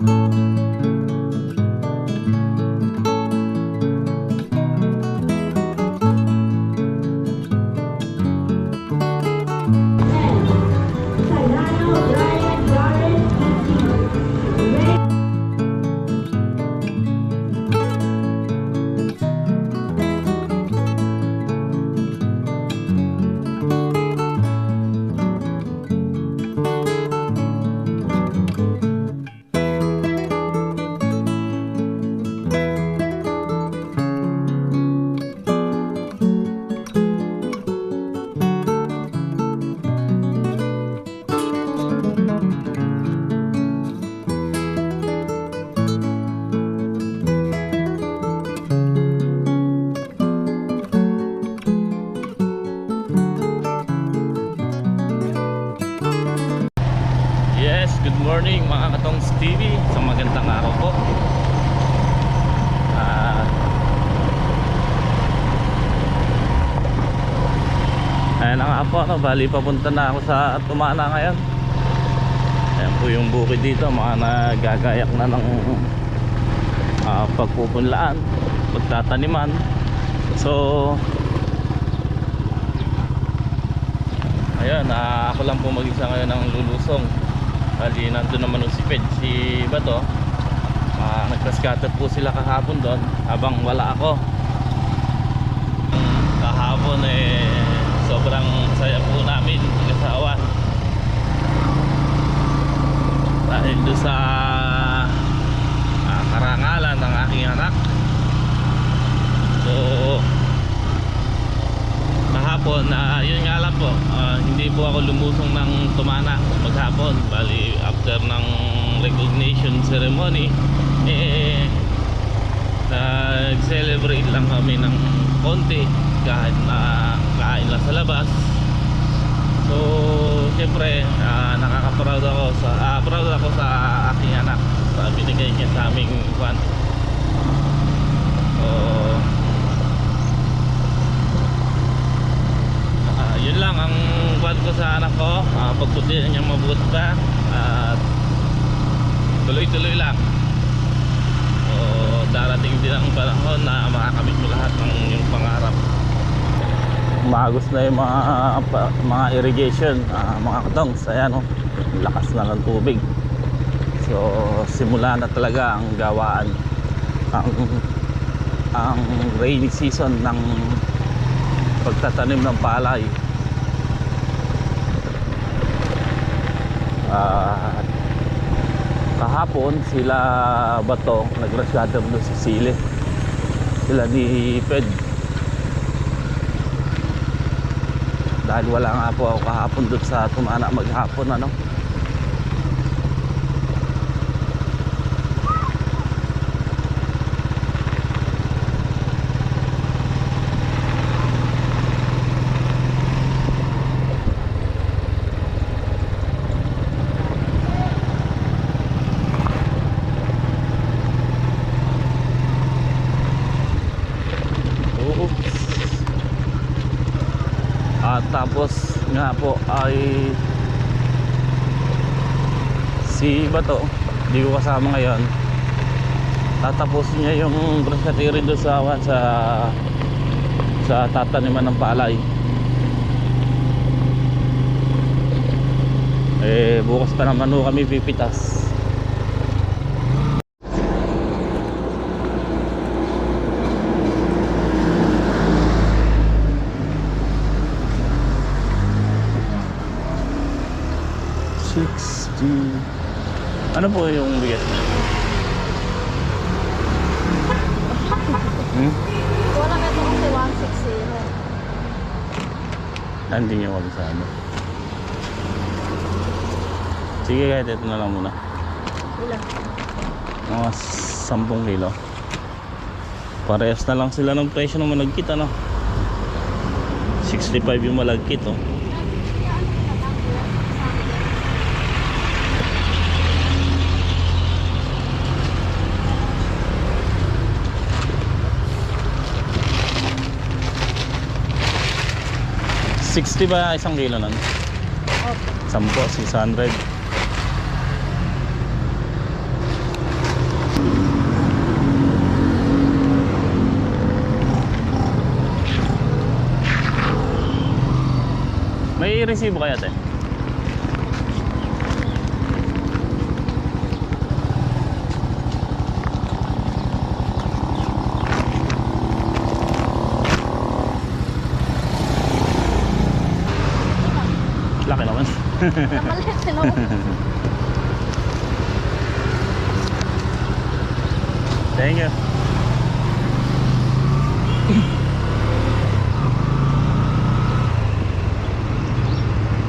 Música morning mga katongs TV Sa magandang araw po. Ah, Ayan na nga po, no? bali papunta na ako sa Tumana ngayon. Ayan po yung bukid dito, mga nagagayak na ng ah, pagpupunlaan, pagtataniman. So Ayan, ah, ako lang po mag-isa ngayon ng lulusong Bali, nandun naman si Ped, si Bato. Uh, Nagka-scatter po sila kahapon doon Habang wala ako. Kahapon eh Sobrang saya po namin Kasawa Dahil doon sa ah, Karangalan ng aking anak. So kahapon, ah, yun nga lang po, ah, hindi po ako lumusong ng tumana maghapon. Bali, after ng recognition ceremony, eh, nag-celebrate lang kami ng konti kahit na kain lang sa labas. So, siyempre, ah, nakaka-proud ako sa ah, proud ako sa aking anak sa binigay niya sa aming kwan. So, yun lang ang buwan ko sa anak ko. Uh, pagtutihan niya mabuti pa. At tuloy-tuloy lang. So darating din ang panahon na makakamit mo lahat ng yung pangarap. Magos na yung mga pa- mga irrigation ah, mga katongs. Ayan oh, lakas na ng tubig. So simula na talaga ang gawaan. Ang ang rainy season ng pagtatanim ng palay Ah, kahapon sila bato nagrasyada doon sa sili sila ni Ped dahil wala nga po ako kahapon doon sa tumana maghapon ano Oo. At tapos nga po ay si Bato, di ko kasama ngayon. Tatapusin niya yung brasatiri doon sa sa sa tataniman ng palay. Eh bukas pa naman kami pipitas. Ano po yung niya? Hmm? Wala ka ito kasi 160. Hindi niyo kami sa ano. Sige kahit ito na lang muna. Ilan? Mga 10 kilo. Parehas na lang sila ng presyo ng malagkit ano. 65 yung malagkit oh. 60 ba isang kilo nun? Opo. Sampo, 600. May resibo kaya tayo? Laki naman. Namalit, sino? Thank you.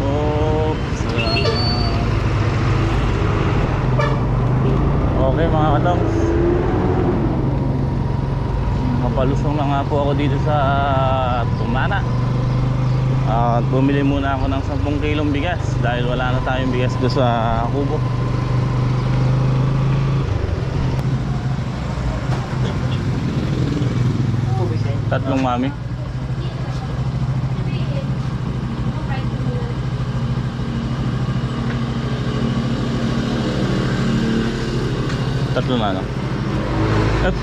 Oops. Okay mga katong. Mapalusong na nga po ako dito sa. At bumili muna ako ng 10 kilong bigas dahil wala na tayong bigas doon sa kubo. Tatlong mami. Tatlo na ano? At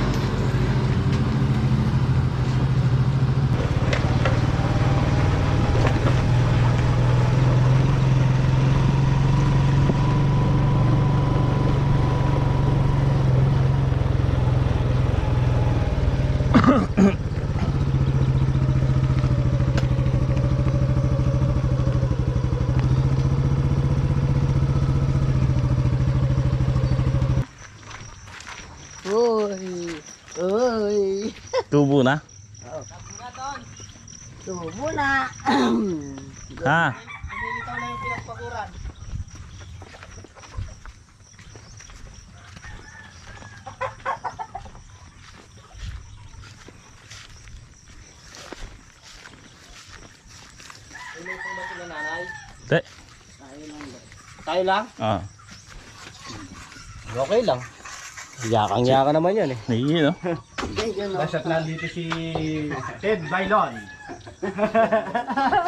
Uy. Uy. tubo na. Tubo na. Ha? Nilitaw na yung pinagpakuran. Te. Tayo lang? Ah. Okay lang. Yakang-yaka naman yun eh. Naiiyo no? Basta't nandito si Ted Bailon.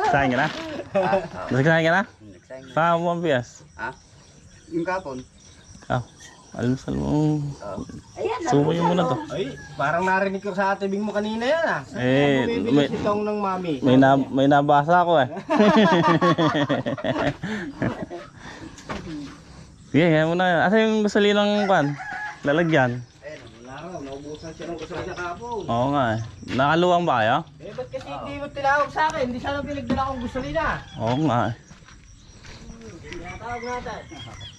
Sain ka na? Nagsasain ka na? Saan mo ang bigas? Yung kapon. Ah. Almusal mo. Ayan, Sumo mo muna to. Ay, parang narinig ko sa atibing mo kanina yan ah. Eh, may, si Tong ng mami. may, na, may nabasa ako eh. Sige, kaya mo na. Asa yung gasolinang pan? Lalagyan. Eh, wala raw. Naubusan siya ng kapon. Oo nga eh. Nakaluwang ba kayo? Eh, ba't kasi hindi mo tinawag sa akin? Hindi sana pinagdala kong gusto nila. Oo nga eh. Tinatawag natin.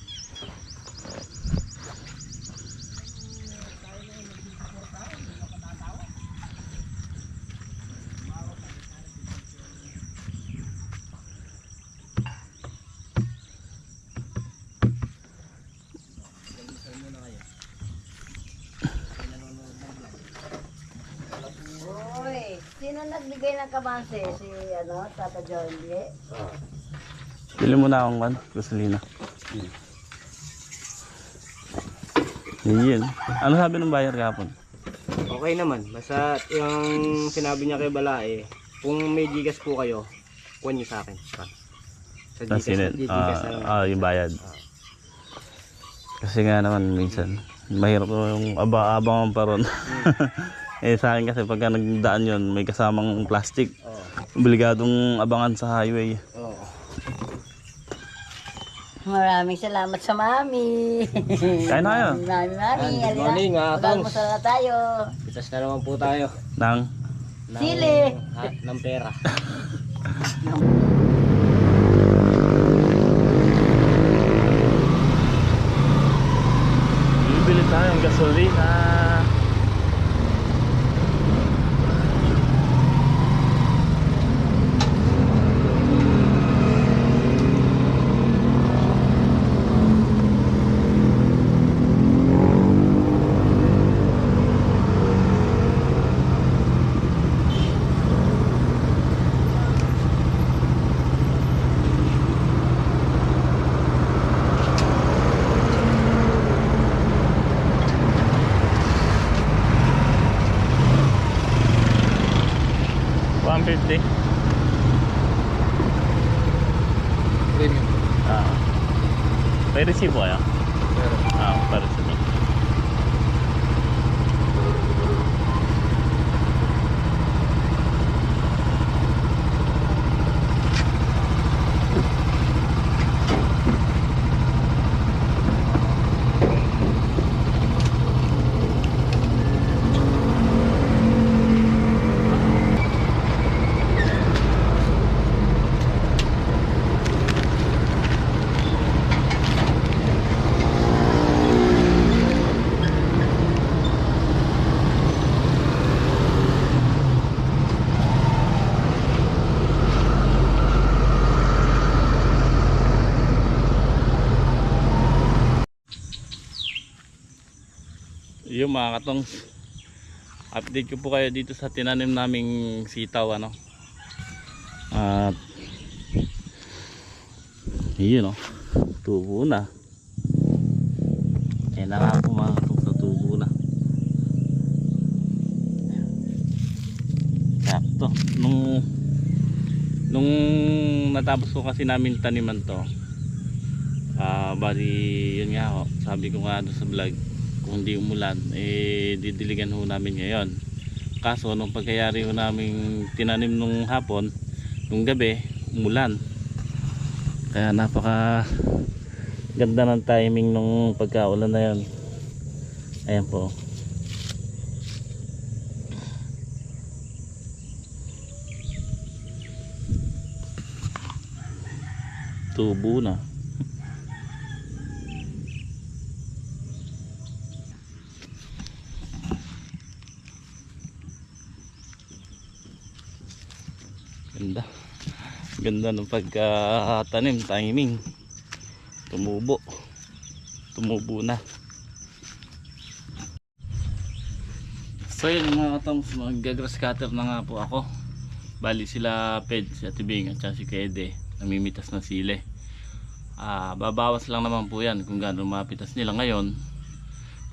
Nagbigay ng? Si ano, Tata John Lee? Bili mo na akong kan, gasolina. Yun. Ano sabi ng buyer kahapon? Okay naman. Basta yung sinabi niya kay Balae, kung may gigas po kayo, kuha niyo sa akin. Sa sa gigas, gigas na lang. ah, ah, yung bayad. Kasi nga naman minsan, mahirap yung aba-abangan pa ron. eh sa akin kasi pagka nagdaan yun, may kasamang plastic. Obligadong abangan sa highway. Oo. Maraming salamat sa mami. Kain na kayo. Mami, mami. Good halika. morning, ah, Tongs. Mag-almusal na tayo. Pitas na naman po tayo. Nang, Ng, Sili. Ha, ng pera. bibili tayong gasolina. Premium. Ah. May resibo kayo? Ah, yung mga katong update ko po kayo dito sa tinanim naming sitaw ano. At yun o tubo na. Eh na nga po mga katong sa tubo na. Sakto. Nung nung natapos ko kasi namin taniman to ah bali yun nga ho sabi ko nga doon sa vlog kung hindi umulan eh didiligan ho namin ngayon. Kaso nung pagkayari ho namin tinanim nung hapon nung gabi umulan. Kaya napaka ganda ng timing nung pagkaulan na yun. Ayan po. Tubo na ganda ganda ng pagkatanim timing. Tumubo. Tumubo na. So yun mga katongs mag-grass cutter na nga po ako. Bali sila Ped si Ate Bing at si Kede namimitas ng sile ah babawas lang naman po yan kung gaano mapitas nila ngayon.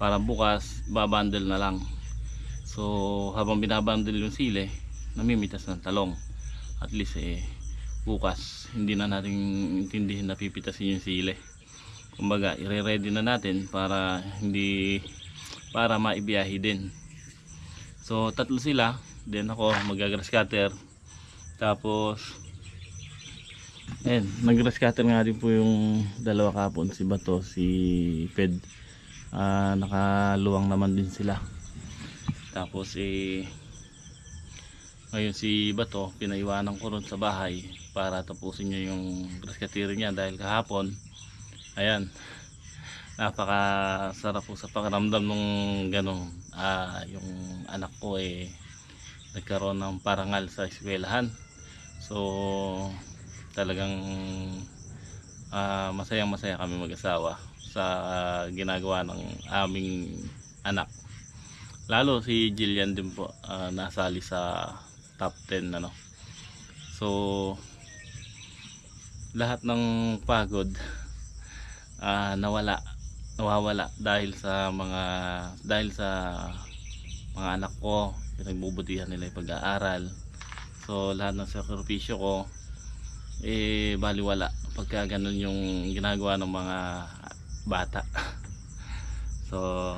Para bukas babundle na lang. So habang binabundle yung sile namimitas ng talong. At least eh bukas hindi na natin intindihin na pipitasin yung sile kumbaga ire-ready na natin para hindi para maibiyahe din. So tatlo sila then ako magagrass cutter tapos ayun nag-grass cutter nga din po yung dalawa kapon si Bato si Fed. Ah, nakaluwang naman din sila. Tapos eh ngayon si Bato, pinaiwanan ko ron sa bahay para tapusin niya yung cutter niya dahil kahapon, ayan, napaka sarap po sa pakiramdam nung ganong, ah, yung anak ko eh, nagkaroon ng parangal sa eskwelahan. So, talagang ah, masayang masaya kami mag-asawa sa ah, ginagawa ng aming anak. Lalo si Jillian din po ah, nasali sa top 10 ano. So lahat ng pagod ah, nawala nawawala dahil sa mga dahil sa mga anak ko pinagbubutihan nila yung pag-aaral. So lahat ng sakripisyo ko eh baliwala pagka ganun yung ginagawa ng mga bata. So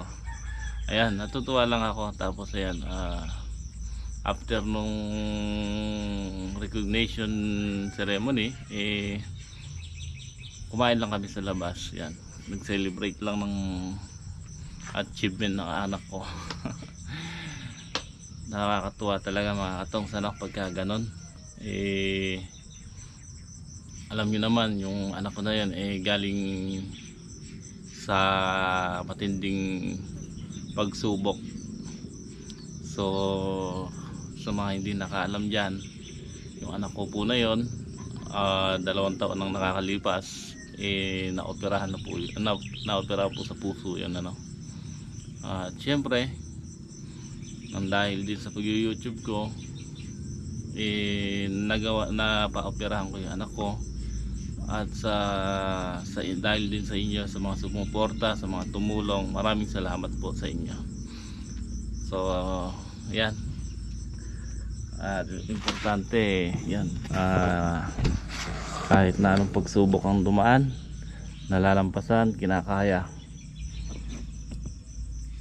ayan natutuwa lang ako. Tapos ayan ah, after nung recognition ceremony eh kumain lang kami sa labas yan. Nag-celebrate lang ng achievement ng anak ko. Nakakatuwa talaga mga katong sanak pagka ganon. Eh alam nyo naman yung anak ko na yan eh galing sa matinding pagsubok. So sa mga hindi nakaalam dyan yung anak ko po na yon ah, dalawang taon nang nakakalipas eh naoperahan na po na, naopera po sa puso yun ano. At syempre nang dahil din sa pag youtube ko eh nagawa na paoperahan ko yung anak ko. At sa, sa dahil din sa inyo sa mga sumuporta sa mga tumulong maraming salamat po sa inyo. So yan at importante yan ah, kahit na anong pagsubok ang dumaan nalalampasan kinakaya.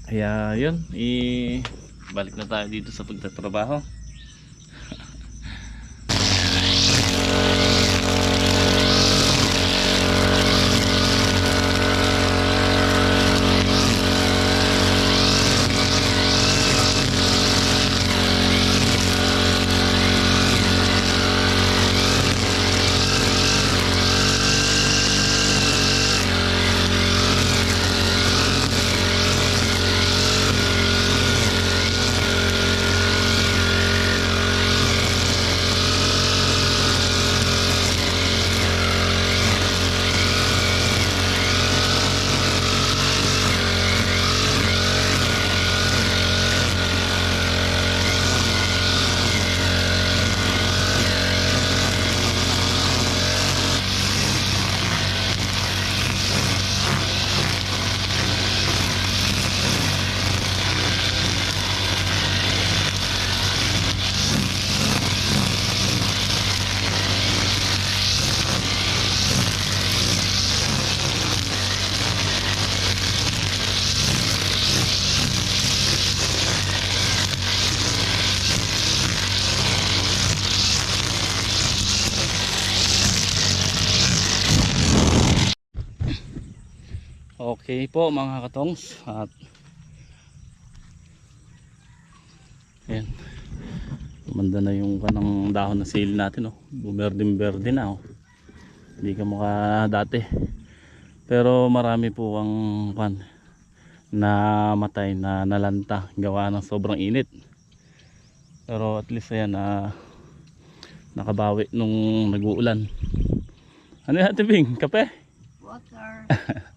Kaya yun i balik na tayo dito sa pagtatrabaho Okay po mga katongs at Ayan. Tumanda na yung kanang dahon na sili natin oh. Bumerding berde na oh. Hindi ka mukha dati. Pero marami po ang pan na matay na nalanta gawa ng sobrang init. Pero at least ayan na nakabawi nung nag-uulan. Ano yan, Tibing? Kape? Water.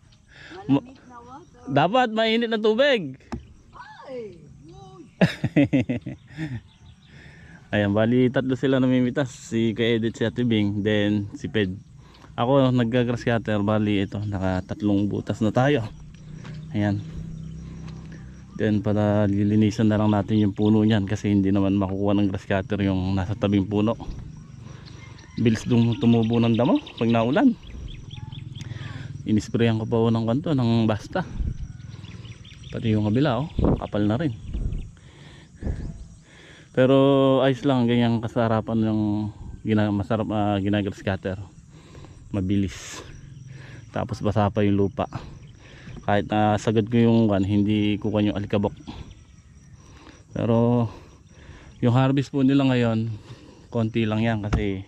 Ma-. Dapat mainit na tubig. Ay, Ayan, bali tatlo sila namimitas. Si Kay Edith, si Ate Bing, then si Ped. Ako nagga-grass cutter, bali ito, nakatatlong butas na tayo. Ayan. Then para lilinisan na lang natin yung puno niyan kasi hindi naman makukuha ng grass cutter yung nasa tabing puno. Bilis dum tumubo ng damo pag naulan. Inisprayan ko pa ako ng kanto ng basta. Pati yung kabila oh, kapal na rin. Pero ayos lang ganyan kasarapan ng gina, masarap uh, ginagrass cutter. Mabilis. Tapos basa pa yung lupa. Kahit na sagad ko yung kan, hindi kukuha yung alikabok. Pero yung harvest po nila ngayon, konti lang yan kasi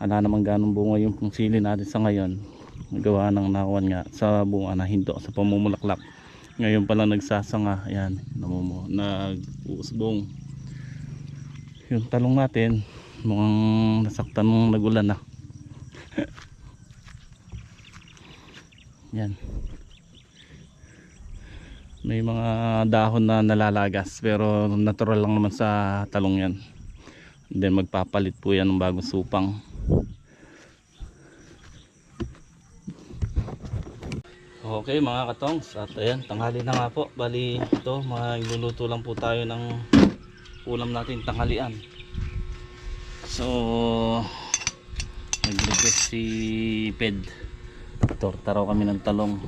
wala namang ganong bunga yung sili natin sa ngayon. Gawa ng nakuan nga sa bunga na hinto sa pamumulaklak. Ngayon pala nagsasanga, ayan, namumu, nag-uusbong. Yung talong natin mukhang nasaktan nung nagulan na yan may mga dahon na nalalagas pero natural lang naman sa talong yan. Then magpapalit po yan ng bagong supang okay mga katongs. At ayan tanghali na nga po. Bali ito magluluto lang po tayo ng ulam natin tanghalian. So nag request si Ped. Torta raw kami ng talong.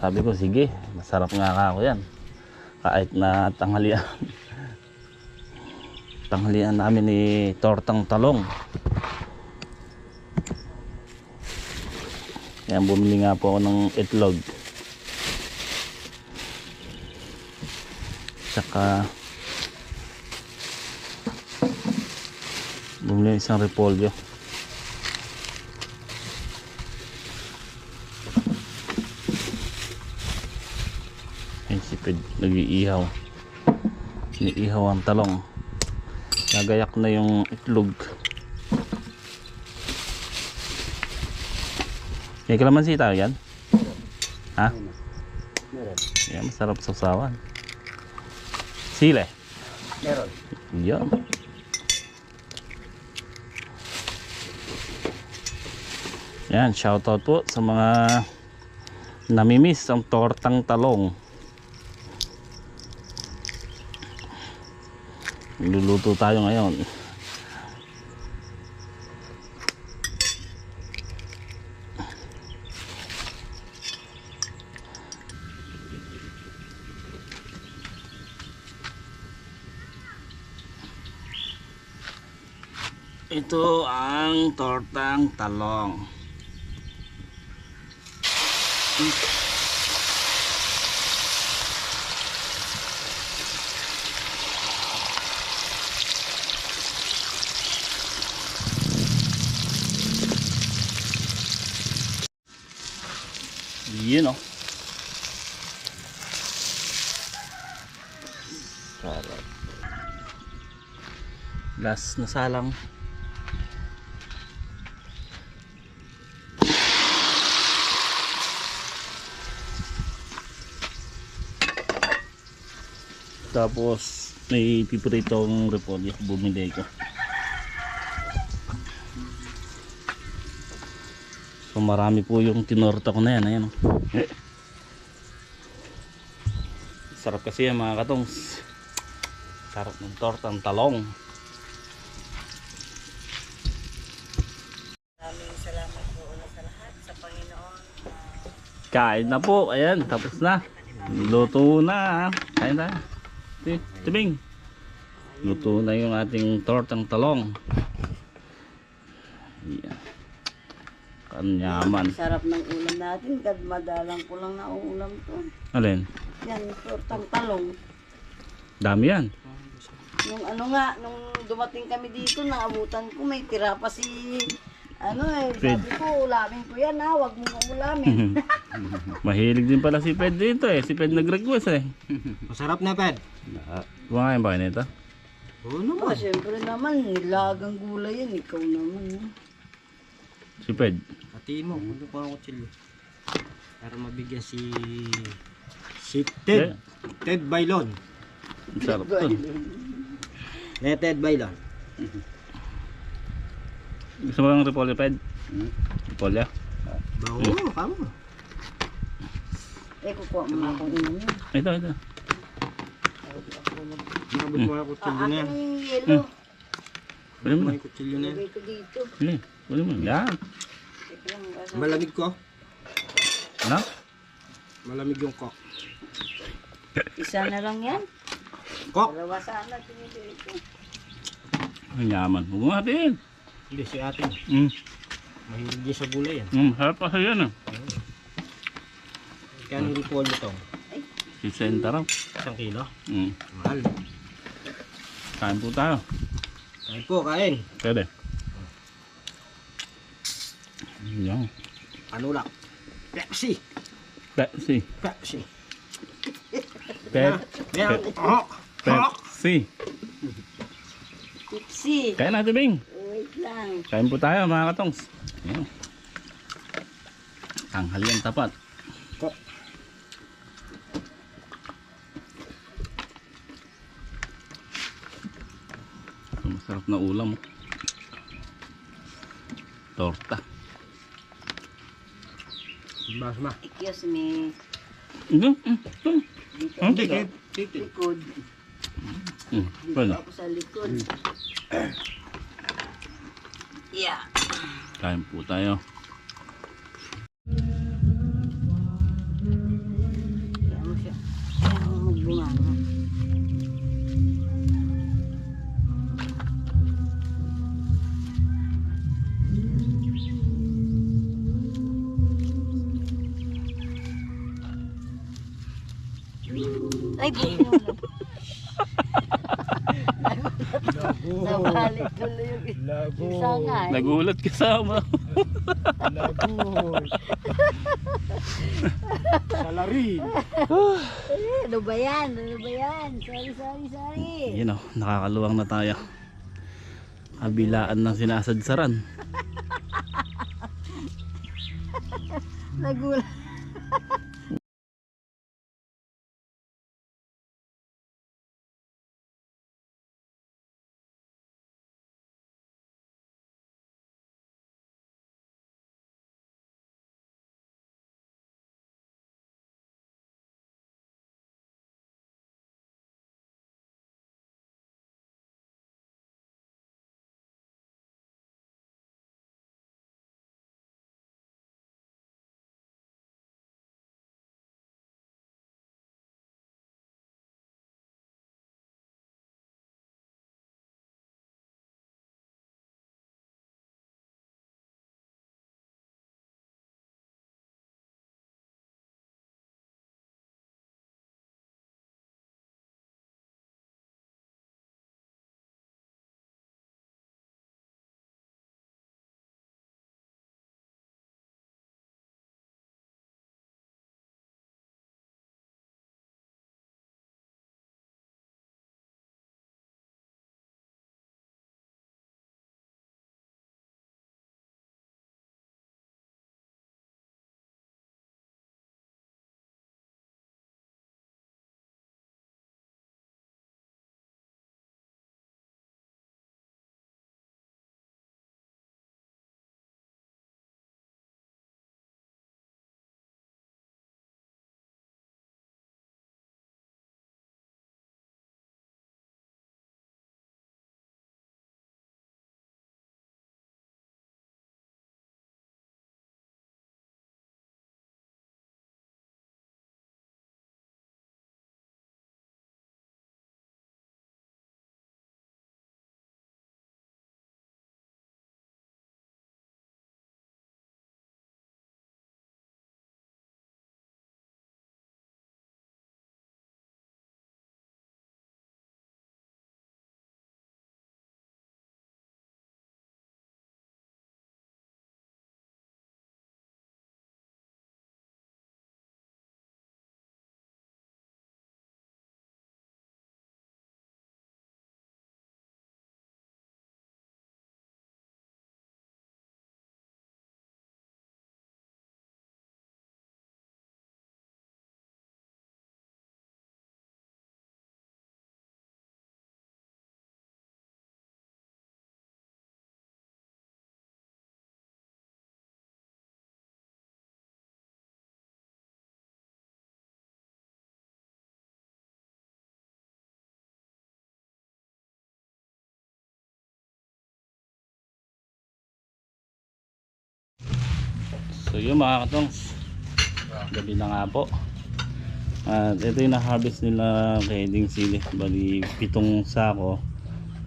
Sabi ko sige masarap nga ako yan. Kahit na tanghalian. Tanghalian namin ni tortang talong yan bumili nga po ako ng itlog Tsaka bumili isang repolyo. Ay sipid, nag-iihaw. Iniihaw ang talong. Nagayak na yung itlog. May kalamansi tayo yan? Ha? Meron. Yan, masarap sa usawan. Sile. Meron. Yan. Yan, shoutout po sa mga namimiss ang tortang talong. Luluto tayo ngayon. Ito ang tortang talong. Yun oh. Sarap. Last na salang. Tapos may pipiritong repolyo bumili ko. So marami po yung tinorta ko na yan. Ayan, oh. Sarap kasi yan mga katongs. Sarap ng tortang talong. maraming salamat po una sa lahat sa Panginoon. Kain na po. Ayan, tapos na. Luto na. Kain na. Ti- Tibing. Luto na yung ating tortang talong. Ayan. Ang yaman. Sarap ng ulam natin. Kad madalang ko lang nauulam to. Alin? Yan, tortang talong. Dami yan. Nung ano nga, nung dumating kami dito, naabutan ko, may tira pa si, ano eh, Fred. sabi ko, ulamin ko yan ha, wag mo kong ulamin. Mahilig din pala si Ped dito eh. Si Ped nag-request eh. Masarap na, Ped. Kumakain ba kayo nito? Oo oh, syempre naman, nilagang gulay yan, ikaw naman. Si Ped. Hatiin mo, ano pa ang kutsilyo? Para mabigyan si... Si Ted. Ted Bailon. Ang sarap to. Eh, Ted Bailon. Gusto mo ng repolyo, Ped? Repolyo? Bawo, kamo. Eh, kukuha mo na akong ino niya. Ito, ito. Mabot mo ang Ah, kutsilyo na yan. yung yelo. Pwede mo. May kutsilyo na yan. Ko dito. Sige, pwede mo. Yan. Malamig ko. Ano? Malamig yung kok. Isa na lang yan. Kok! Dalawa sana. Ang yaman. Huwag mo natin. Hindi, si atin. Mm. Mahilig din sa gulay yan. Mm, harap pa yan ah. Kaya nung repolyo to, Si Senta raw. isang kilo. Mm. Mahal. Kain po tayo. Kain po, kain. Pwede. Yan. Panulak. Pepsi. Pepsi. Pepsi. Pep. Yan. Oh. Pepsi. Tipsy. Kain natin, Bing. Lang. Kain po tayo mga katongs. Yan. Tanghalian tapat. Kok. Ito, Masarap na ulam. oh. Torta. Mas ma. Ikiyos ni Ito, mm, ito. dito. Hmm? Tikid. Tikid. Likod. Mm, Dito Pwede. ako sa likod. Yeah. Kain po tayo. Isa nga eh. Nagulat kasama. Lago. Salarin. Eh, Ano ba yan? Ano ba yan? Sorry, sorry, sorry. Yun o, nakakaluwang na tayo. Kabilaan ng sinasadsaran. Nagulat. So yun mga katong gabi na nga po. At ito yung na-harvest nila kay Ding Sili. Bali pitong sako.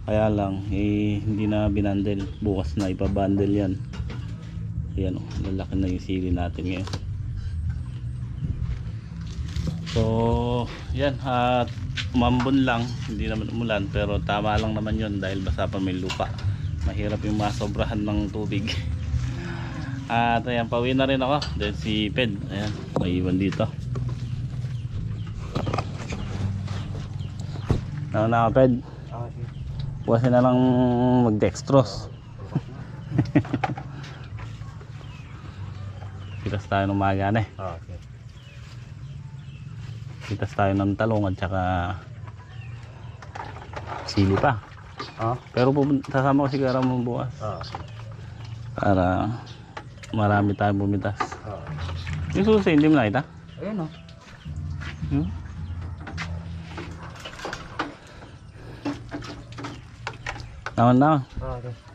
Kaya lang eh, hindi na binandel. Bukas na ipabandel yan. Ayan o, lalaki na yung sili natin ngayon. So, yan at umambon lang, hindi naman umulan pero tama lang naman yun dahil basa pa may lupa. Mahirap yung masobrahan ng tubig. At ayan, pauwi na rin ako. Then si Ped, ayan, may iwan dito. Ano na ako, Ped? Buwasin na lang mag-dextrose. Kitas tayo ng maga na eh. Kitas tayo ng talong at saka sili pa. Ah? Pero sasama ko si Karamon bukas Ah, para marami tayong bumitas. Ah. Yung susi, hindi mo nakita? Ayun o. Hmm? Naman na. Ah, okay.